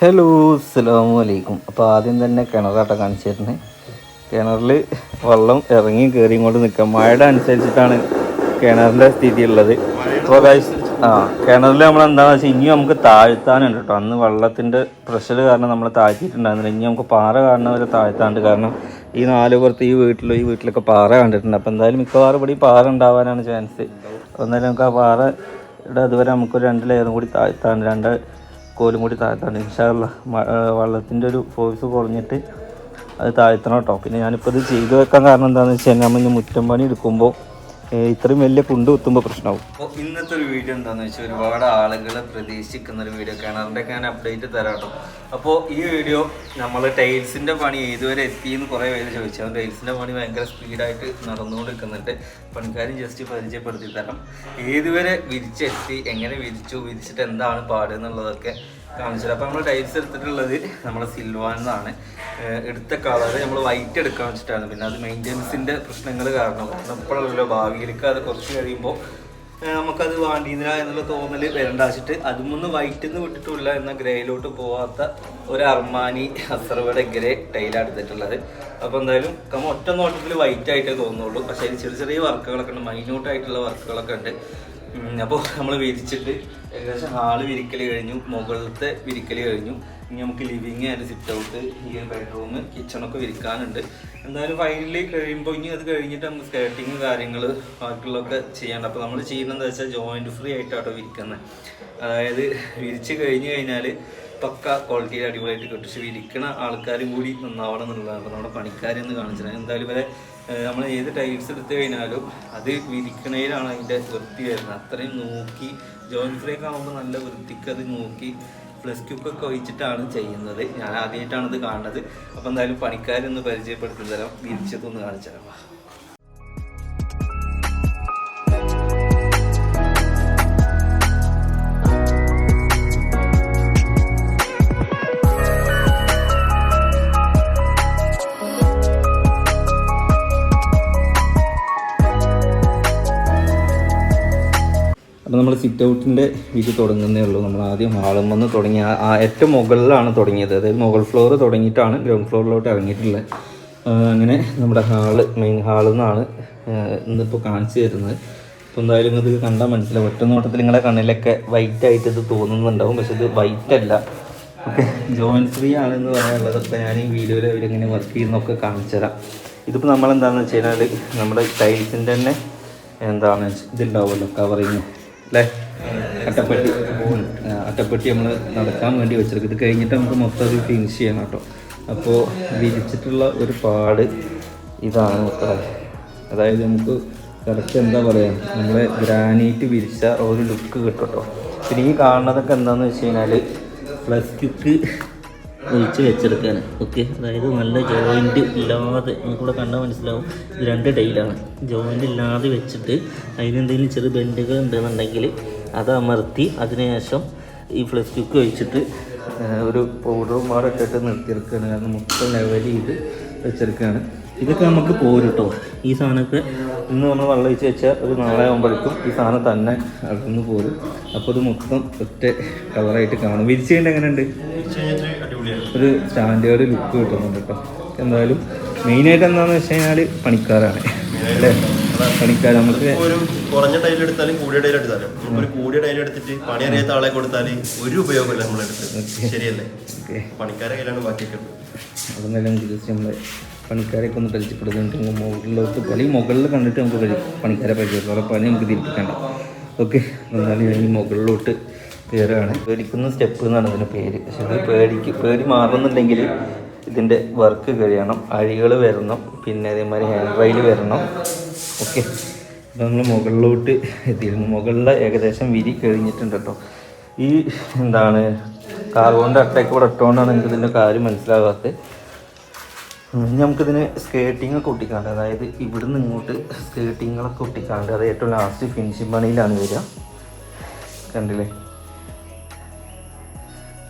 Hello അസ്സലാമു അലൈക്കും. അപ്പോൾ ആദ്യം തന്നെ കിണറാട്ട കാണിച്ചിരുന്നത് കിണറിൽ വെള്ളം ഇറങ്ങി കയറി ഇങ്ങോട്ട് നിൽക്കാം മഴയുടെ അനുസരിച്ചിട്ടാണ് കിണറിന്റെ സ്ഥിതി ഉള്ളത്. ഇപ്പോൾ ആ കിണറിൽ നമ്മൾ എന്താണെന്ന് വെച്ചാൽ ഇനിയും നമുക്ക് താഴ്ത്താനുണ്ട് കേട്ടോ അന്ന് വെള്ളത്തിന്റെ പ്രഷർ കാരണം നമ്മൾ താഴ്ത്തിയിട്ടുണ്ടായിരുന്നില്ല. ഇനി നമുക്ക് പാറ കാരണം വരെ താഴ്ത്താണ്ട് കാരണം ഈ നാല് പുറത്ത് ഈ വീട്ടിലോ ഈ വീട്ടിലൊക്കെ പാറ കണ്ടിട്ടുണ്ട്. അപ്പോൾ എന്തായാലും മിക്കവാറും ഇവിടെ പാറ ഉണ്ടാവാനാണ് ചാൻസ് എന്നാലും നമുക്ക് ആ പാറയുടെ അതുവരെ നമുക്കൊരു രണ്ട് ലെയറും കൂടി താഴ്ത്താണ്ട് രണ്ട് കോലും കൂടി താഴ്ത്താണ്. ഇൻഷാല്ല വെള്ളത്തിന്റെ ഒരു ഫോഴ്സ് കുറഞ്ഞിട്ട് അത് താഴ്ത്തണം കേട്ടോ. പിന്നെ ഞാനിപ്പോൾ ഇത് ചെയ്തു വെക്കാൻ കാരണം എന്താണെന്ന് വെച്ച് കഴിഞ്ഞാൽ നമ്മൾ മുറ്റം പണി എടുക്കുമ്പോൾ ഇത്രയും വലിയ കുണ്ട് കുത്തുമ്പോൾ പ്രശ്നമാവും അപ്പോൾ ഇന്നത്തെ ഒരു വീഡിയോ എന്താണെന്ന് വെച്ചാൽ ഒരുപാട് ആളുകൾ പ്രതീക്ഷിക്കുന്ന ഒരു വീഡിയോ കിണറിന്റെ ഒക്കെ ഞാൻ അപ്ഡേറ്റ് തരാം കേട്ടോ അപ്പോൾ ഈ വീഡിയോ നമ്മൾ ടൈൽസിന്റെ പണി ഏതുവരെ എത്തിയെന്ന് കുറേ പേര് ചോദിച്ചു. ടൈൽസിന്റെ പണി ഭയങ്കര സ്പീഡായിട്ട് നടന്നുകൊണ്ടിരിക്കുന്നുണ്ട് പണിക്കാരും ജസ്റ്റ് പരിചയപ്പെടുത്തി തരാം. ഏതുവരെ വിരിച്ചെത്തി എങ്ങനെ വിരിച്ചു വിരിച്ചിട്ട് എന്താണ് പാട് എന്നുള്ളതൊക്കെ കാണിച്ചത് അപ്പോൾ നമ്മൾ ടൈൽസ് എടുത്തിട്ടുള്ളത് നമ്മുടെ സിൽവാൻ എന്നാണ് എടുത്ത കളർ നമ്മൾ വൈറ്റ് എടുക്കാൻ വെച്ചിട്ടാണ് പിന്നെ അത് മെയിന്റെനൻസിന്റെ പ്രശ്നങ്ങൾ കാരണം. ഇപ്പോഴല്ലോ ഭാവിയിലേക്ക് അത് കുറച്ച് കഴിയുമ്പോൾ നമുക്കത് വേണ്ടിയില്ല എന്നുള്ള തോന്നൽ വരണ്ട. വെച്ചിട്ട് അതുമൊന്ന് വൈറ്റിൽ നിന്ന് വിട്ടിട്ടില്ല എന്ന ഗ്രേയിലോട്ട് പോവാത്ത ഒരു അർമാനി അസർവയുടെ ഗ്രേ ടൈലാണ് എടുത്തിട്ടുള്ളത്. അപ്പോൾ എന്തായാലും നമ്മൾ ഒറ്റ നോട്ടത്തിൽ വൈറ്റ് ആയിട്ടേ തോന്നുള്ളൂ പക്ഷേ അതിൽ ചെറിയ ചെറിയ വർക്കുകളൊക്കെ ഉണ്ട്. മൈന്യൂട്ട് ആയിട്ടുള്ള വർക്കുകളൊക്കെ ഉണ്ട്. അപ്പോൾ നമ്മൾ വിരിച്ചിട്ട് ഏകദേശം ഹാൾ വിരിക്കൽ കഴിഞ്ഞു. മുകളിലത്തെ വിരിക്കൽ കഴിഞ്ഞു. ഇനി നമുക്ക് ലിവിങ് ആൻഡ് സിറ്റ് ഔട്ട് ഈ ബെഡ്റൂം കിച്ചണൊക്കെ വിരിക്കാനുണ്ട്. എന്തായാലും ഫൈനലി കഴിയുമ്പോൾ ഇനി അത് കഴിഞ്ഞിട്ട് നമുക്ക് സ്കേട്ടിങ് കാര്യങ്ങൾ ബാക്കിയുള്ളതൊക്കെ ചെയ്യാനുണ്ട്. അപ്പോൾ നമ്മൾ ചെയ്യുന്നത് എന്താ വെച്ചാൽ ജോയിന്റ് ഫ്രീ ആയിട്ടാട്ടോ വിരിക്കുന്നത് അതായത് വിരിച്ച് കഴിഞ്ഞ് കഴിഞ്ഞാൽ പക്ക ക്വാളിറ്റിയിൽ അടിപൊളിയായിട്ട് കിട്ടും പക്ഷെ വിരിക്കണ ആൾക്കാരും കൂടി നന്നാവണം എന്നുള്ളതാണ്. അപ്പോൾ നമ്മുടെ പണിക്കാരെന്ന് കാണിച്ചത് എന്തായാലും ഇവരെ നമ്മൾ ഏത് ടൈൽസ് എടുത്തു കഴിഞ്ഞാലും അത് വിരിക്കണേലാണ് അതിന്റെ വൃത്തി വരുന്നത്. അത്രയും നോക്കി ജോയിന്റ് ഒക്കെ ആകുമ്പോൾ നല്ല വൃത്തിക്ക് അത് നോക്കി പ്ലസ് ക്യൂക്കൊക്കെ ഒഴിച്ചിട്ടാണ് ചെയ്യുന്നത്. ഞാൻ ആദ്യമായിട്ടാണ് ഇത് കാണുന്നത്. അപ്പോൾ എന്തായാലും പണിക്കാരൊന്ന് പരിചയപ്പെടുത്തി തരാം വിരിച്ചതൊന്ന് കാണിച്ചു തരാം. സിറ്റ് ഔട്ടിന്റെ വിധി തുടങ്ങുന്നേ ഉള്ളൂ. നമ്മൾ ആദ്യം ഹാളും വന്ന് തുടങ്ങി. ആ- ഏറ്റവും മുകളിലാണ് തുടങ്ങിയത്. അതായത് മുകൾ ഫ്ലോർ തുടങ്ങിയിട്ടാണ് ഗ്രൗണ്ട് ഫ്ലോറിലോട്ട് ഇറങ്ങിയിട്ടുള്ളത്. അങ്ങനെ നമ്മുടെ ഹാൾ മെയിൻ ഹാളിൽ നിന്നാണ് ഇന്നിപ്പോൾ കാണിച്ചു തരുന്നത്. അപ്പോൾ എന്തായാലും ഇത് കണ്ടാൽ മനസ്സിലാവും. ഒറ്റ നോട്ടത്തിൽ നിങ്ങളുടെ കണ്ണിലൊക്കെ വൈറ്റ് ആയിട്ട് ഇത് തോന്നുന്നുണ്ടാവും. പക്ഷെ ഇത് വൈറ്റ് അല്ല. ഓക്കെ. ജോയിൻ ഫ്രീ ആണെന്ന് പറയാനുള്ളത്. അപ്പോൾ ഞാൻ ഈ വീഡിയോയിൽ അവരിങ്ങനെ വർക്ക് ചെയ്യുന്നൊക്കെ കാണിച്ചു തരാം. ഇതിപ്പോൾ നമ്മളെന്താണെന്ന് വെച്ച് കഴിഞ്ഞാൽ നമ്മുടെ ടൈൽസിന്റെ തന്നെ എന്താണ് ഇതുണ്ടാവുമല്ലോ കവറിങ് അല്ലേ അട്ടപ്പെട്ടി. അട്ടപ്പെട്ടി നമ്മൾ നടക്കാൻ വേണ്ടി വെച്ചെടുക്കും ഇത് കഴിഞ്ഞിട്ട് നമുക്ക് മൊത്തം അത് ഫിനിഷ് ചെയ്യണം കേട്ടോ. അപ്പോൾ വിരിച്ചിട്ടുള്ള ഒരു പാട് ഇതാണ് മൊത്തം അതായത് നമുക്ക് കറക്റ്റ് എന്താ പറയുക നമ്മൾ ഗ്രാനൈറ്റ് വിരിച്ച ഒരു ലുക്ക് കിട്ടും കേട്ടോ. പിന്നെ ഈ കാണുന്നതൊക്കെ എന്താണെന്ന് വെച്ച് കഴിഞ്ഞാൽ പ്ലസ് ക്യുക്ക് ഒഴിച്ച് വെച്ചെടുക്കാൻ ഓക്കെ അതായത് നല്ല ജോയിന്റ് ഇല്ലാതെ നമുക്കിവിടെ കണ്ടാൽ മനസ്സിലാവും. ഇത് രണ്ട് ടൈലാണ്. ജോയിന്റ് ഇല്ലാതെ വെച്ചിട്ട് അതിനെന്തെങ്കിലും ചെറിയ ബെൻഡുകൾ ഉണ്ടെന്നുണ്ടെങ്കിൽ അത് അമർത്തി അതിനുശേഷം ഈ ഫ്ലസ് ക്യൂക്ക് ഒഴിച്ചിട്ട് ഒരു പൗഡറും പാടെ ഇട്ടിട്ട് നിർത്തിയെടുക്കുകയാണ് കാരണം മൊത്തം ലെവൽ ചെയ്ത് വെച്ചെടുക്കുകയാണ് ഇതൊക്കെ നമുക്ക് പോരും കേട്ടോ ഈ സാധനമൊക്കെ ഇന്ന് നമ്മൾ വെള്ളം ഒഴിച്ച് വെച്ചാൽ ഒരു നാളെ ആകുമ്പോഴേക്കും ഈ സാധനം തന്നെ അവിടുന്ന് പോരും. അപ്പോൾ ഇത് മൊത്തം ഒറ്റ കളറായിട്ട് കാണും. വിരിച്ചു കഴിഞ്ഞാൽ എങ്ങനെയുണ്ട് ഒരു സ്റ്റാൻഡേർഡ് ലുക്ക് കിട്ടുന്നുണ്ട് കേട്ടോ എന്തായാലും മെയിനായിട്ട് എന്താണെന്ന് വെച്ച് കഴിഞ്ഞാൽ പണിക്കാരാണ്. അല്ലേ? പണിക്കാർ നമുക്ക് ഒരു കുറഞ്ഞ ടൈൽ എടുത്താലും കൂടിയ ടൈൽ എടുത്താലും. ഒരു കൂടിയ ടൈൽ എടുത്തിട്ട് പണി അറിയാത്ത ആളെ കൊടുത്താൽ ഒരു ഉപയോഗമില്ല നമ്മളെടുത്ത് ശരിയല്ലേ? പണിക്കാരെ കയ്യിലാണ് ബാക്കിയൊക്കെ. അതെന്നെല്ലാം ജസ്റ്റ് നമ്മളെ പണിക്കാരെയൊക്കെ ഒന്ന് പരിചയപ്പെടുന്നുണ്ട് മുകളിലോട്ട് പണി മുകളിൽ കണ്ടിട്ട് നമുക്ക് പണിക്കാരെ പരിചയപ്പെടും അവരുടെ പണി നമുക്ക് തിരിപ്പിക്കണ്ട. ഓക്കെ. എന്നാലും ഞാൻ ഈ മുകളിലോട്ട് കയറുകയാണ് പേടിക്കുന്ന സ്റ്റെപ്പ് എന്നാണ് ഇതിന്റെ പേര്. പക്ഷെ ഇത് പേടിക്ക് പേടി മാറുന്നുണ്ടെങ്കിൽ ഇതിന്റെ വർക്ക് കഴിയണം. അഴികൾ വരണം. പിന്നെ അതേമാതിരി ഹാൻഡ് റൈൽ വരണം. ഓക്കെ. അപ്പോൾ നമ്മൾ മുകളിലോട്ട് എത്തിയിരുന്നു. മുകളിലെ ഏകദേശം വിരി കഴിഞ്ഞിട്ടുണ്ട് കേട്ടോ. ഈ എന്താണ്? കാർബോണിന്റെ അട്ടയൊക്കെ ഇവിടെ ഇട്ടുകൊണ്ടാണ് എനിക്ക് ഇതിന്റെ കാര്യം മനസ്സിലാകാത്തത് നമുക്കിതിന് സ്കേട്ടിങ്ങൊക്കെ ഒട്ടിക്കാണ്ട്. അതായത് ഇവിടുന്ന് ഇങ്ങോട്ട് സ്കേട്ടിങ്ങളൊക്കെ ഒട്ടിക്കാണ്ട്. അത് ഏറ്റവും ലാസ്റ്റ് ഫിനിഷിംഗ് പണിയിലാണ് വരിക. കണ്ടില്ലേ?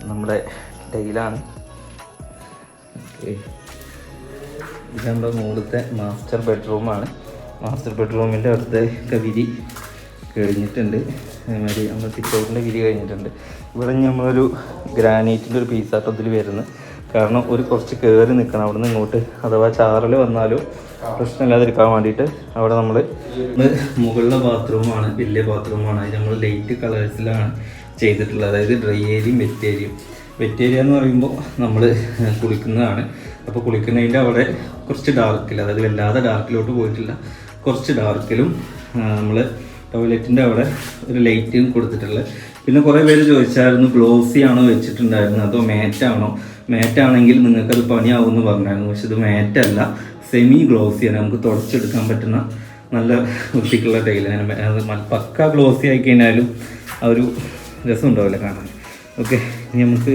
നമ്മുടെ ടൈലാണ് ഓക്കെ. ഇത് നമ്മുടെ മുകളിലത്തെ മാസ്റ്റർ ബെഡ്റൂമാണ് മാസ്റ്റർ ബെഡ്റൂമിന്റെ അടുത്തൊക്കെ കവിരി കഴിഞ്ഞിട്ടുണ്ട്. അതേമാതിരി നമ്മൾ സിറ്റൗട്ടിന്റെ വിരി കഴിഞ്ഞിട്ടുണ്ട്. ഇവിടെ നമ്മളൊരു ഗ്രാനൈറ്റിന്റെ ഒരു പീസാട്ടോ ഇതിൽ വരുന്നത് കാരണം ഒരു കുറച്ച് കയറി നിൽക്കണം അവിടെ നിന്ന് ഇങ്ങോട്ട് അഥവാ ചാറൽ വന്നാലും പ്രശ്നമില്ലാതിരിക്കാൻ വേണ്ടിയിട്ട് അവിടെ നമ്മൾ മുകളിലെ ബാത്റൂമാണ് വലിയ ബാത്റൂമാണ് അത് നമ്മൾ ലൈറ്റ് കളേഴ്സിലാണ് ചെയ്തിട്ടുള്ളത് അതായത് ഡ്രൈ ഏരിയയും വെറ്റ് ഏരിയയും വെറ്റ് ഏരിയ എന്ന് പറയുമ്പോൾ നമ്മൾ കുളിക്കുന്നതാണ്. അപ്പോൾ കുളിക്കുന്നതിന്റെ അവിടെ കുറച്ച് ഡാർക്കിൽ അതായത് വല്ലാതെ ഡാർക്കിലോട്ട് പോയിട്ടില്ല. കുറച്ച് ഡാർക്കിലും നമ്മൾ ടോയ്ലറ്റിന്റെ അവിടെ ഒരു ലൈറ്റും കൊടുത്തിട്ടുള്ളത്. പിന്നെ കുറേ പേര് ചോദിച്ചായിരുന്നു ഗ്ലോസി ആണോ വെച്ചിട്ടുണ്ടായിരുന്നത്? അതോ മാറ്റാണോ മാറ്റാണെങ്കിൽ നിങ്ങൾക്കത് പണിയാവും എന്ന് പറഞ്ഞായിരുന്നു. പക്ഷെ ഇത് മാറ്റല്ല സെമി ഗ്ലോസിയാണ് നമുക്ക് തുടച്ചെടുക്കാൻ പറ്റുന്ന നല്ല വൃത്തിക്കുള്ള ടൈലാണ് പക്ക ഗ്ലോസി ആയി കഴിഞ്ഞാലും ആ ഒരു രസം ഉണ്ടാവില്ല കാണാൻ. ഓക്കെ ഇനി നമുക്ക്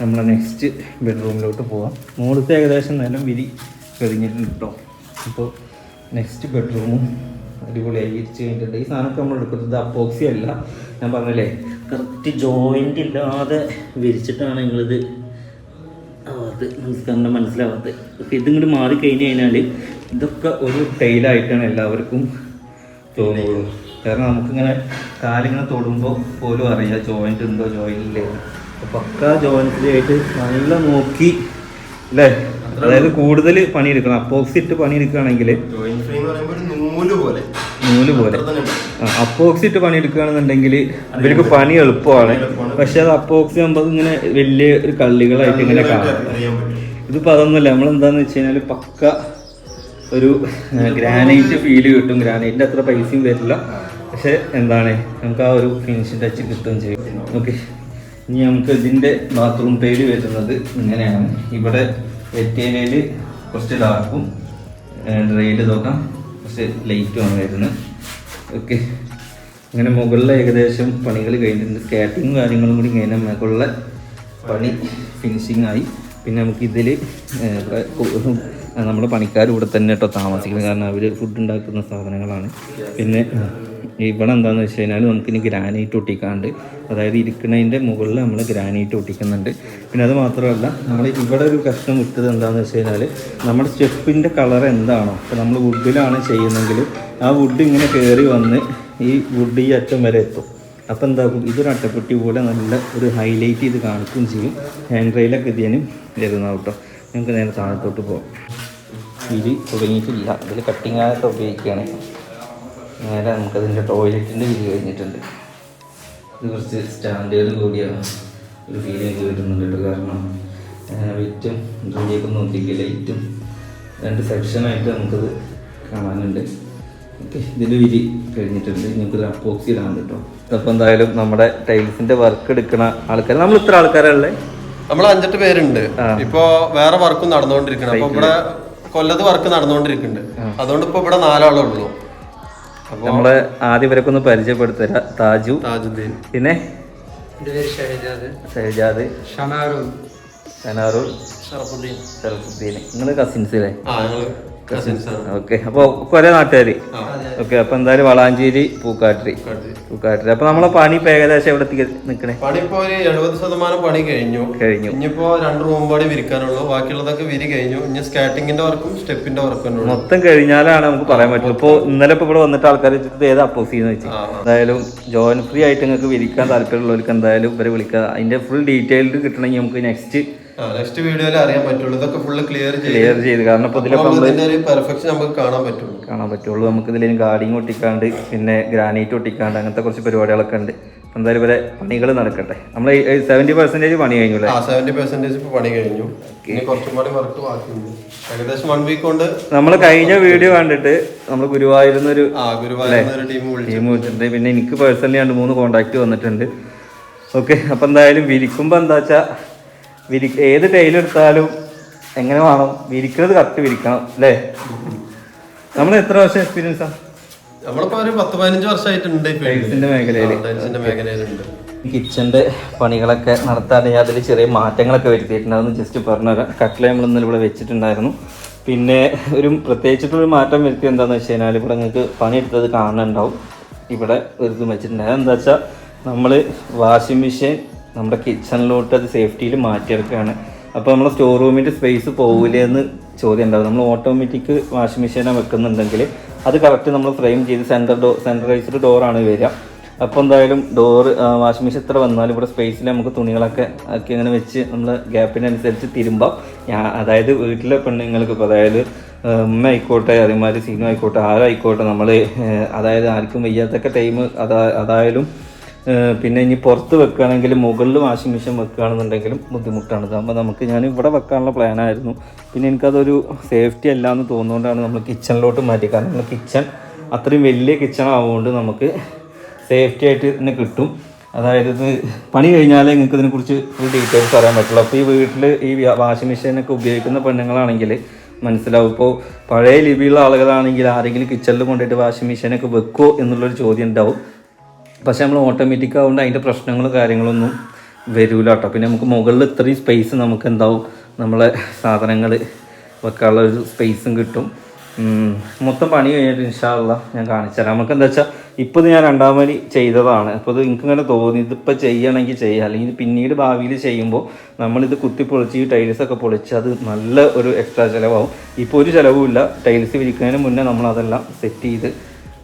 നമ്മളെ നെക്സ്റ്റ് ബെഡ്റൂമിലോട്ട് പോവാം. മുകളിലത്തെ ഏകദേശം നിലം വിരി കഴിഞ്ഞിട്ടുണ്ട് കേട്ടോ അപ്പോൾ നെക്സ്റ്റ് ബെഡ്റൂമും അടിപൊളിയായി വിരിച്ച് കഴിഞ്ഞിട്ടുണ്ട്. ഈ സാധനമൊക്കെ നമ്മൾ എടുക്കുന്നത് അപ്പോക്സി അല്ല. ഞാൻ പറഞ്ഞല്ലേ കറക്റ്റ് ജോയിന്റ് ഇല്ലാതെ വിരിച്ചിട്ടാണ് നിങ്ങളിത് ആവാത്ത നമസ്കാരം മനസ്സിലാവാത്തത്. ഓക്കെ ഇതിങ്ങോട്ട് മാറി കഴിഞ്ഞ് കഴിഞ്ഞാൽ ഇതൊക്കെ ഒരു ടൈലായിട്ടാണ് എല്ലാവർക്കും തോന്നുള്ളൂ. കാരണം നമുക്കിങ്ങനെ കാലിങ്ങനെ തൊടുമ്പോൾ പോലും അറിയാം ജോയിന്റ് ഉണ്ടോ ജോയിന്റ് ഇല്ലേ. പക്ക ജോയിന്റിലായിട്ട് നല്ല നോക്കി അല്ലേ? അതായത് കൂടുതൽ പണിയെടുക്കണം. അപ്പോക്സിറ്റ് പണിയെടുക്കുകയാണെങ്കിൽ നൂൽ പോലെ. നൂൽ പോലെ. അപ്പോക്സിറ്റ് പണിയെടുക്കുകയാണെന്നുണ്ടെങ്കിൽ ഇവർക്ക് പണി എളുപ്പമാണ്. പക്ഷെ അത് അപ്പോക്സി ആകുമ്പോൾ ഇങ്ങനെ വലിയ ഒരു കള്ളികളായിട്ട് ഇങ്ങനെ കാണാം. ഇതിപ്പോൾ അതൊന്നുമല്ല. നമ്മളെന്താന്ന് വെച്ച് കഴിഞ്ഞാൽ പക്ക ഒരു ഗ്രാനൈറ്റ് ഫീൽ കിട്ടും. ഗ്രാനൈറ്റിന്റെ അത്ര പൈസയും വരില്ല. പക്ഷെ എന്താണ്? നമുക്ക് ആ ഒരു ഫിനിഷിംഗ് ടച്ച് കിട്ടുകയും ചെയ്യും. ഓക്കെ. ഇനി നമുക്ക് ഇതിന്റെ ബാത്റൂം പേര് വരുന്നത് ഇങ്ങനെയാണ്. ഇവിടെ വെറ്റേനയിൽ കുറച്ച് ഡാർക്കും ഡ്രൈഡ് നോക്കാം. കുറച്ച് ലൈറ്റുമാണ് വരുന്നത്. ഓക്കെ. അങ്ങനെ മുകളിൽ ഏകദേശം പണികൾ കഴിഞ്ഞിട്ടുണ്ട്. കാറ്റിങ്ങും കാര്യങ്ങളും കൂടി കഴിഞ്ഞാൽ മുകളിലെ പണി ഫിനിഷിംഗ് ആയി. പിന്നെ നമുക്ക് ഇതിൽ നമ്മുടെ പണിക്കാർ ഇവിടെ തന്നെ കേട്ടോ താമസിക്കുന്നത്. കാരണം അവർ ഫുഡ് ഉണ്ടാക്കുന്ന സാധനങ്ങളാണ്. പിന്നെ ഇവിടെ എന്താണെന്ന് വെച്ച് കഴിഞ്ഞാൽ നമുക്കിനി ഗ്രാനൈറ്റ് ഒട്ടിക്കാണ്ട് അതായത് ഇരിക്കുന്നതിന്റെ മുകളിൽ നമ്മൾ ഗ്രാനൈറ്റ് ഒട്ടിക്കുന്നുണ്ട്. പിന്നെ അത് മാത്രമല്ല നമ്മൾ ഇവിടെ ഒരു കഷ്ണം വിട്ടത് എന്താണെന്ന് വെച്ച് കഴിഞ്ഞാൽ നമ്മുടെ സ്റ്റെപ്പിന്റെ കളർ എന്താണോ അപ്പോൾ നമ്മൾ വുഡിലാണ് ചെയ്യുന്നതെങ്കിൽ ആ വുഡ് ഇങ്ങനെ കയറി വന്ന് ഈ വുഡ് ഈ അറ്റം വരെ എത്തും. അപ്പോൾ എന്താകും? ഇതൊരു അട്ടപ്പെട്ടി പോലെ നല്ല ഒരു ഹൈലൈറ്റ് ചെയ്ത് കാണിക്കുകയും ചെയ്യും. ഹാൻഡ് റെയിലൊക്കെ ഇതിനും വരുന്ന കേട്ടോ. നമുക്ക് നേരെ താഴത്തോട്ട് പോകാം ഇത് തുടങ്ങിയിട്ടില്ല. ഇതിൽ കട്ടിങ്ങായിട്ട് ഉപയോഗിക്കുകയാണ്. നേരെ നമുക്കതിന്റെ ടോയ്ലറ്റിന്റെ വീട് കഴിഞ്ഞിട്ടുണ്ട്. ഇത് കുറച്ച് സ്റ്റാൻഡേർഡ് കൂടിയാണ്. ഒരു ഫീലിംഗ് വരുന്നുണ്ട് കേട്ടോ. കാരണം വിറ്റും ഡ്രൈയൊക്കെ നോക്കിയിട്ട് ലൈറ്റും രണ്ട് സെക്ഷനായിട്ട് നമുക്കത് കാണാനുണ്ട്. ഓക്കെ ഇതിന്റെ വിരി കഴിഞ്ഞിട്ടുണ്ട്. നമുക്കിത് അപ്പോക്സി ഇടാൻ കേട്ടോ. അപ്പോൾ എന്തായാലും നമ്മുടെ ടൈൽസിന്റെ വർക്ക് എടുക്കുന്ന ആൾക്കാർ നമ്മൾ ഇത്ര ആൾക്കാരല്ലേ? നമ്മൾ അഞ്ചെട്ട് പേരുണ്ട്. ഇപ്പോ വേറെ വർക്കും നടന്നുകൊണ്ടിരിക്കണം. അപ്പൊ ഇവിടെ കൊല്ലത്ത് വർക്ക് നടന്നുകൊണ്ടിരിക്കുന്നുണ്ട് അതുകൊണ്ട് ഇപ്പൊ ഇവിടെ നാലാളേ ഉള്ളൂ. നമ്മളെ ആദ്യം ഇവരൊക്കെ ഒന്ന് പരിചയപ്പെടുത്തരാ. താജു. താജുദ്ദീൻ. പിന്നെ? ഷഹജാദ്. ഷഹജാദ്. ഷനാറും. സനാറുൽ ഷറഫുദ്ദീൻ. ഷറഫുദ്ദീൻ. നിങ്ങൾ കസിൻസ് അല്ലേ ഓക്കെ അപ്പോൾ ഒരേ നാട്ടുകാർ ഓക്കെ അപ്പോൾ എന്തായാലും വളാഞ്ചേരി പൂക്കാട്ടിരി. പൂക്കാട്ടിരി അപ്പോൾ നമ്മളെ പണി ഇപ്പോൾ ഏകദേശം എവിടെ നിൽക്കണേ പണി ഇപ്പൊ ഒരു എഴുപത് ശതമാനം പണി കഴിഞ്ഞു. കഴിഞ്ഞു. ഇനിയിപ്പോ രണ്ട് റൂം പണി വിരിക്കാനുള്ളൂ. ബാക്കിയുള്ളതൊക്കെ വിരി കഴിഞ്ഞു. ഇനി സ്കാറ്റിങ്ങിന്റെ വർക്കും സ്റ്റെപ്പിന്റെ വർക്കും മൊത്തം കഴിഞ്ഞാലാണ് നമുക്ക് പറയാൻ പറ്റുള്ളൂ. ഇപ്പോൾ ഇന്നലെ ഇപ്പോൾ ഇവിടെ വന്നിട്ട് ആൾക്കാർ വെച്ചിട്ട് ഏത് അപ്പോസ് ചെയ്യുന്ന വെച്ച്. എന്തായാലും ജോയിൻ ഫ്രീ ആയിട്ട് നിങ്ങൾക്ക് വിരിക്കാൻ താല്പര്യമുള്ളവർക്ക് എന്തായാലും ഇവരെ വിളിക്കുക അതിന്റെ ഫുൾ ഡീറ്റെയിൽഡ് കിട്ടണമെങ്കിൽ നമുക്ക് നെക്സ്റ്റ് നെക്സ്റ്റ് വീഡിയോയിൽ അറിയാൻ പറ്റുള്ളൂ. ഇതൊക്കെ ഫുള്ള് ക്ലിയർ ക്ലിയർ ചെയ്ത്. കാരണം ഇപ്പോൾ ഇതിലെ ഇതിന്റെ ഒരു പെർഫെക്ഷൻ നമുക്ക് കാണാൻ പറ്റുള്ളൂ. കാണാൻ പറ്റുള്ളൂ. നമുക്ക് ഇതിൽ ഗാർഡിങ് ഒട്ടിക്കാണ്ട് പിന്നെ ഗ്രാനൈറ്റ് ഒട്ടിക്കാണ്ട് അങ്ങനത്തെ കുറച്ച് പരിപാടികളൊക്കെ ഉണ്ട്. എന്തായാലും ഇവരെ പണികൾ നടക്കട്ടെ. നമ്മൾ സെവന്റി പെർസെന്റേജ് പണി കഴിഞ്ഞു സെവന്റി പെർസെന്റേജ് പണി കഴിഞ്ഞു. കുറച്ചും കൂടി വർക്ക് ബാക്കിയുണ്ട്. ഏകദേശം വൺ വീക്ക് കൊണ്ട് നമ്മൾ കഴിഞ്ഞ വീഡിയോ കണ്ടിട്ട് നമ്മൾ ഗുരുവായൂർ ഒരു ടീം വിളിച്ചിട്ടുണ്ട്. പിന്നെ എനിക്ക് പേഴ്സണലി രണ്ട് മൂന്ന് കോണ്ടാക്ട് വന്നിട്ടുണ്ട്. ഓക്കെ അപ്പം എന്തായാലും വിരിക്കുമ്പോൾ എന്താ വെച്ചാൽ വിരി ഏത് ടൈലെടുത്താലും എങ്ങനെ വേണം? വിരിക്കുന്നത് കറക്റ്റ് വിരിക്കണം അല്ലേ? നമ്മൾ എത്ര വർഷം എക്സ്പീരിയൻസ് നമ്മളിപ്പോ ഒരു പത്ത് പതിനഞ്ച് വർഷമായിട്ടുണ്ട് ഈ field. ൽ. ടൈൽസിന്റെ മേഖലയിൽ ആ, ടൈൽസിന്റെ മേഖലയിലുണ്ട് കിച്ചന്റെ പണികളൊക്കെ നടത്താതെ അതിൽ ചെറിയ മാറ്റങ്ങളൊക്കെ വരുത്തിയിട്ടുണ്ടായിരുന്നു ജസ്റ്റ് പറഞ്ഞുതരാം കട്ടില നമ്മൾ ഇന്നലെ ഇവിടെ വെച്ചിട്ടുണ്ടായിരുന്നു. പിന്നെ ഒരു പ്രത്യേകിച്ചിട്ടൊരു മാറ്റം വരുത്തി എന്താണെന്ന് വെച്ച് കഴിഞ്ഞാൽ ഇവിടെ നിങ്ങൾക്ക് പണിയെടുത്തത് കാണുന്നുണ്ടാവും. ഇവിടെ ഒരു ഇതും വെച്ചിട്ടുണ്ട്. അതെന്താ വെച്ചാൽ നമ്മൾ വാഷിംഗ് മെഷീൻ നമ്മുടെ കിച്ചണിലോട്ട് അത് സേഫ്റ്റിയിൽ മാറ്റിയെടുക്കുകയാണ്. അപ്പോൾ നമ്മൾ സ്റ്റോർ റൂമിന്റെ സ്പേസ് പോകില്ലേ എന്ന് ചോദ്യം ഉണ്ടാവും. നമ്മൾ ഓട്ടോമാറ്റിക് വാഷിംഗ് മെഷീനാണ് വെക്കുന്നുണ്ടെങ്കിൽ അത് കറക്റ്റ് നമ്മൾ ഫ്രെയിം ചെയ്ത് സെന്റർ ഡോ സെന്ററൈസ്ഡ് ഡോറാണ് വരിക. അപ്പോൾ എന്തായാലും ഡോറ് വാഷിംഗ് മെഷീൻ എത്ര വന്നാലും ഇവിടെ സ്പേസിൽ നമുക്ക് തുണികളൊക്കെ ആക്കി അങ്ങനെ വെച്ച് നമ്മൾ ഗ്യാപ്പിനനുസരിച്ച് തിരുമ്പാം. ഞാൻ അതായത് വീട്ടിലെ പെണ്ണുങ്ങൾക്ക് ഇപ്പോൾ അതായത് ഉമ്മ ആയിക്കോട്ടെ അതേമാതിരി സീനു ആയിക്കോട്ടെ ആരായിക്കോട്ടെ നമ്മൾ അതായത് ആർക്കും വയ്യാത്തൊക്കെ ടൈം അതാ അതായാലും പിന്നെ ഇനി പുറത്ത് വെക്കുകയാണെങ്കിൽ മുകളിൽ വാഷിംഗ് മെഷീൻ വെക്കുകയാണെന്നുണ്ടെങ്കിലും ബുദ്ധിമുട്ടാണ്. അപ്പോൾ നമുക്ക് ഞാൻ ഇവിടെ വെക്കാനുള്ള പ്ലാനായിരുന്നു പിന്നെ എനിക്കതൊരു സേഫ്റ്റി അല്ല എന്ന് തോന്നുകൊണ്ടാണ് നമ്മൾ കിച്ചണിലോട്ട് മാറ്റി. കാരണം കിച്ചൺ അത്രയും വലിയ കിച്ചൺ ആവുകൊണ്ട് നമുക്ക് സേഫ്റ്റി ആയിട്ട് തന്നെ കിട്ടും. അതായത് ഇത് പണി കഴിഞ്ഞാലേ നിങ്ങൾക്ക് ഇതിനെക്കുറിച്ച് ഫുൾ ഡീറ്റെയിൽസ് അറിയാൻ പറ്റുള്ളൂ. അപ്പോൾ ഈ വീട്ടിൽ ഈ വാഷിംഗ് മെഷീനൊക്കെ ഉപയോഗിക്കുന്ന പെണ്ണുങ്ങളാണെങ്കിൽ മനസ്സിലാവും. ഇപ്പോൾ പഴയ ലിപിയുള്ള ആളുകളാണെങ്കിൽ ആരെങ്കിലും കിച്ചണിൽ കൊണ്ടുപോയിട്ട് വാഷിംഗ് മെഷീനൊക്കെ വെക്കുമോ എന്നുള്ളൊരു ചോദ്യം ഉണ്ടാവും. പക്ഷെ നമ്മൾ ഓട്ടോമാറ്റിക് ആവുകൊണ്ട് അതിന്റെ പ്രശ്നങ്ങളും കാര്യങ്ങളൊന്നും വരില്ല കേട്ടോ. പിന്നെ നമുക്ക് മുകളിൽ ഇത്രയും സ്പേസ് നമുക്ക് എന്താവും? നമ്മളെ സാധനങ്ങൾ വെക്കാനുള്ള ഒരു സ്പേസും കിട്ടും. മൊത്തം പണി കഴിഞ്ഞിട്ട് ഇൻഷാല്ല ഞാൻ കാണിച്ചുതരാം നമുക്ക് എന്താ വെച്ചാൽ ഇപ്പോൾ ഇത് ഞാൻ രണ്ടാം വരി ചെയ്തതാണ്. അപ്പോൾ ഇത് നിങ്ങൾക്ക് ഇങ്ങനെ തോന്നി ഇതിപ്പോൾ ചെയ്യണമെങ്കിൽ ചെയ്യാം. അല്ലെങ്കിൽ പിന്നീട് ഭാവിയിൽ ചെയ്യുമ്പോൾ നമ്മളിത് കുത്തി പൊളിച്ച് ഈ ടൈൽസ് ഒക്കെ പൊളിച്ച് അത് നല്ല ഒരു എക്സ്ട്രാ ചിലവാകും. ഇപ്പോൾ ഒരു ചിലവുമില്ല. ടൈൽസ് വിരിക്കുന്നതിന് മുന്നേ നമ്മളതെല്ലാം സെറ്റ് ചെയ്ത്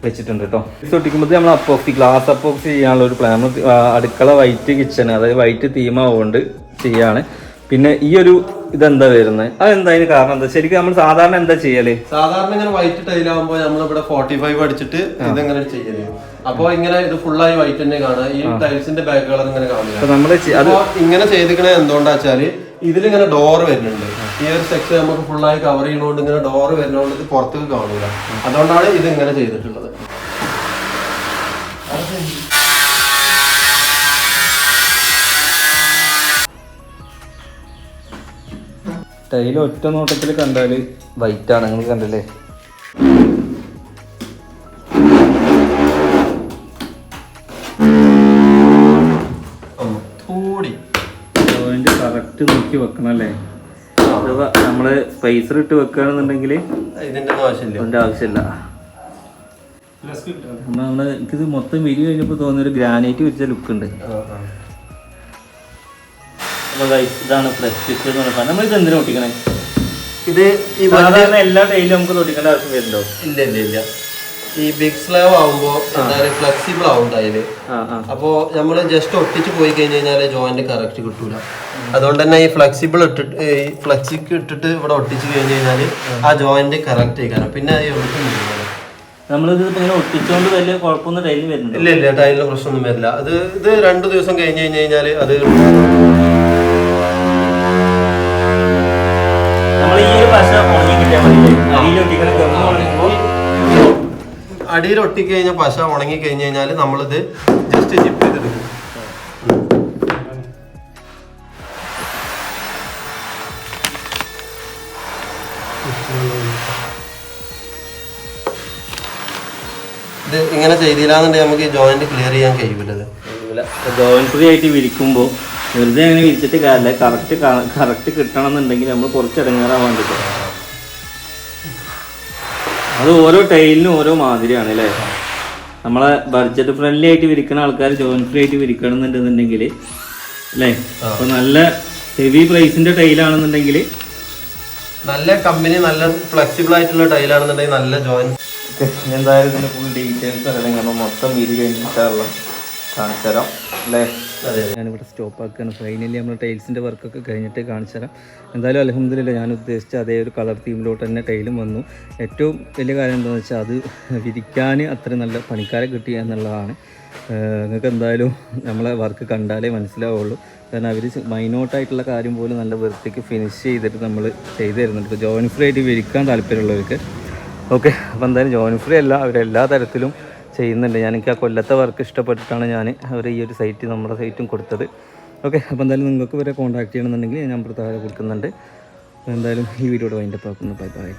വെച്ചിട്ടുണ്ട് കേട്ടോ ഒട്ടിക്കുമ്പോൾ നമ്മൾ അപ്പോക്സി ഗ്ലാസ് അപ്പോക്സി ചെയ്യാനുള്ള ഒരു പ്ലാൻ നമ്മൾ അടുക്കള വൈറ്റ് കിച്ചൺ അതായത് വൈറ്റ് തീം ആവുകൊണ്ട് ചെയ്യാണ്. പിന്നെ ഈ ഒരു ഇതെന്താ വരുന്നത് അതെന്താ അതിന് കാരണം എന്താ? ശരിക്കും നമ്മൾ സാധാരണ എന്താ ചെയ്യൽ? സാധാരണ ഇങ്ങനെ വൈറ്റ് ടൈലാകുമ്പോൾ നമ്മളിവിടെ ഫോർട്ടി ഫൈവ് അടിച്ചിട്ട് ഇതെങ്ങനെ ചെയ്യൽ? അപ്പൊ ഇങ്ങനെ ഇത് ഫുള്ളായി വൈറ്റ് തന്നെ കാണുക. ഈ ടൈൽസിന്റെ ബാക്ക് കളർ ഇങ്ങനെ കാണുക. നമ്മൾ ഇങ്ങനെ ചെയ്തിക്കണേ എന്തുകൊണ്ടാ വെച്ചാൽ ഇതിലിങ്ങനെ ഡോർ വരുന്നുണ്ട്. ഈ ഒരു സെക്ഷൻ നമുക്ക് ഫുള്ളായി കവർ ചെയ്യുന്നതുകൊണ്ട് ഇങ്ങനെ ഡോർ വരുന്നതുകൊണ്ട് ഇത് പുറത്തേക്ക് കാണില്ല. അതുകൊണ്ടാണ് ഇത് ഇങ്ങനെ ചെയ്തിട്ടുള്ളത്. ടൈൽ ഒറ്റ നോട്ടത്തിൽ കണ്ടാൽ വൈറ്റ് ആണ്. നിങ്ങൾ കണ്ടില്ലേ? നോക്കി വെക്കണം അല്ലേ? നമ്മൾ സ്പൈസർ ഇട്ട് വെക്കുകയാണെന്നുണ്ടെങ്കിൽ ഇതിന്റെ ആവശ്യമില്ല. നമ്മൾ എനിക്കിത് മൊത്തം വിരി കഴിഞ്ഞപ്പോൾ തോന്നിയൊരു ഗ്രാനൈറ്റ് വെച്ച ലുക്ക് ഉണ്ട്. ഇതാണ് ഫ്ലഷ് സ്റ്റിച്ച് എന്ന് പറഞ്ഞാൽ നമ്മൾ ഇത് എന്തിനാ ഇത് സാധാരണ എല്ലാ ഡെയിലും നമുക്ക് തൊട്ടിക്കേണ്ട ആവശ്യം വരുന്നുണ്ടോ? ഇല്ല ഇല്ല ഇല്ല. ഈ ബിഗ് സ്ലാവ് ആവുമ്പോ എന്തായാലും ഫ്ലെക്സിബിൾ ആവും ടൈൽ ആ അപ്പോ നമ്മൾ ജസ്റ്റ് ഒട്ടിച്ച് പോയി കഴിഞ്ഞു കഴിഞ്ഞാൽ ജോയിന്റ് കറക്റ്റ് കിട്ടൂല. അതുകൊണ്ട് തന്നെ ഈ ഫ്ലെക്സിബിൾ ഇട്ടിട്ട് ഈ ഫ്ലെക്സിക്ക് ഇട്ടിട്ട് ഇവിടെ ഒട്ടിച്ച് കഴിഞ്ഞു കഴിഞ്ഞാൽ ആ ജോയിന്റ് കറക്റ്റ് ചെയ്യണം പിന്നെ അത് വീഴില്ല. നമ്മളിത് ഇപ്പൊ ഇങ്ങനെ ഒട്ടിച്ചുകൊണ്ട് വലിയ കുഴപ്പമൊന്നും ടൈലിൽ വരുന്നില്ല. ഇല്ല ഇല്ല ടൈലിന് പ്രശ്നമൊന്നും വരില്ല. അത് ഇത് രണ്ട് ദിവസം കഴിഞ്ഞ് കഴിഞ്ഞ് കഴിഞ്ഞാൽ അത് നമ്മൾ ഈ ഒരു പശ ഉണങ്ങി കിട്ടിയാൽ മതി ഗമ്മ അടിയിൽ ഒട്ടിക്കഴിഞ്ഞാൽ പശ ഉണങ്ങി കഴിഞ്ഞ് കഴിഞ്ഞാൽ നമ്മളിത് ജസ്റ്റ് ജിപ്പ് ചെയ്തെടുക്കും. ഇത് ഇങ്ങനെ ചെയ്തില്ലാന്നുണ്ടെങ്കിൽ നമുക്ക് ഈ ജോയിന്റ് ക്ലിയർ ചെയ്യാൻ കഴിയില്ലത് ജോയിന്റ് ഫ്രീ ആയിട്ട് വിരിക്കുമ്പോൾ വെറുതെ അങ്ങനെ വിരിച്ചിട്ട് കാര്യമില്ല. കറക്റ്റ് കറക്റ്റ് കിട്ടണം എന്നുണ്ടെങ്കിൽ നമ്മൾ കുറച്ച് ഇടങ്ങേറാൻ പറ്റും അത് ഓരോ ടൈലിനും ഓരോ മാതിരിയാണ് അല്ലേ? നമ്മളെ ബഡ്ജറ്റ് ഫ്രണ്ട്ലി ആയിട്ട് വിരിക്കുന്ന ആൾക്കാർ ജോയിൻ ഫ്രീ ആയിട്ട് വിരിക്കണമെന്നുണ്ടെന്നുണ്ടെങ്കിൽ അല്ലേ? അപ്പൊ നല്ല ഹെവി പ്രൈസിന്റെ ടൈലാണെന്നുണ്ടെങ്കിൽ നല്ല കമ്പനി നല്ല ഫ്ലെക്സിബിൾ ആയിട്ടുള്ള ടൈലാണെന്നുണ്ടെങ്കിൽ നല്ല ജോയിന്റ് എന്തായാലും ഇതിന്റെ ഫുൾ ഡീറ്റെയിൽസ് അറിയണം. കാരണം മൊത്തം വീതി കഴിഞ്ഞിട്ടുള്ള കാണിച്ചു തരാം അല്ലേ? ഞാനിവിടെ സ്റ്റോപ്പ് ആക്കുകയാണ് ഫൈനലി നമ്മൾ ടൈൽസിന്റെ വർക്കൊക്കെ കഴിഞ്ഞിട്ട് കാണിച്ചു തരാം. എന്തായാലും അലഹമ്മദില്ല ഞാൻ ഉദ്ദേശിച്ച അതേ ഒരു കളർ തീമിലോട്ട് തന്നെ ടൈലും വന്നു. ഏറ്റവും വലിയ കാര്യം എന്താണെന്ന് വെച്ചാൽ അത് വിരിക്കാൻ അത്ര നല്ല പണിക്കാരെ കിട്ടി എന്നുള്ളതാണ്. നിങ്ങൾക്ക് എന്തായാലും നമ്മളെ വർക്ക് കണ്ടാലേ മനസ്സിലാവുള്ളൂ. കാരണം അവർ മൈനോട്ടായിട്ടുള്ള കാര്യം പോലും നല്ല വൃത്തിക്ക് ഫിനിഷ് ചെയ്തിട്ട് നമ്മൾ ചെയ്തു തരുന്നുണ്ട്. ഇപ്പോൾ ജോയിൻ ഫ്രീ ആയിട്ട് വിരിക്കാൻ താല്പര്യമുള്ളവർക്ക്. ഓക്കെ അപ്പോൾ എന്തായാലും ജോയിൻ ഫ്രീ അല്ല. അവരെല്ലാ തരത്തിലും ചെയ്യുന്നുണ്ട്. ഞാൻ എനിക്ക് ആ കൊല്ലത്തെ വർക്ക് ഇഷ്ടപ്പെട്ടിട്ടാണ് ഞാൻ അവർ ഈ ഒരു സൈറ്റ് നമ്മുടെ സൈറ്റും കൊടുത്തത്. ഓക്കെ അപ്പോൾ എന്തായാലും നിങ്ങൾക്ക് വരെ കോൺടാക്ട് ചെയ്യണമെന്നുണ്ടെങ്കിൽ ഞാൻ പ്രത്യേകം കൊടുക്കുന്നുണ്ട്. എന്തായാലും ഈ വീഡിയോയുടെ വൈൻഡപ്പ് ആക്കുന്നു. Bye bye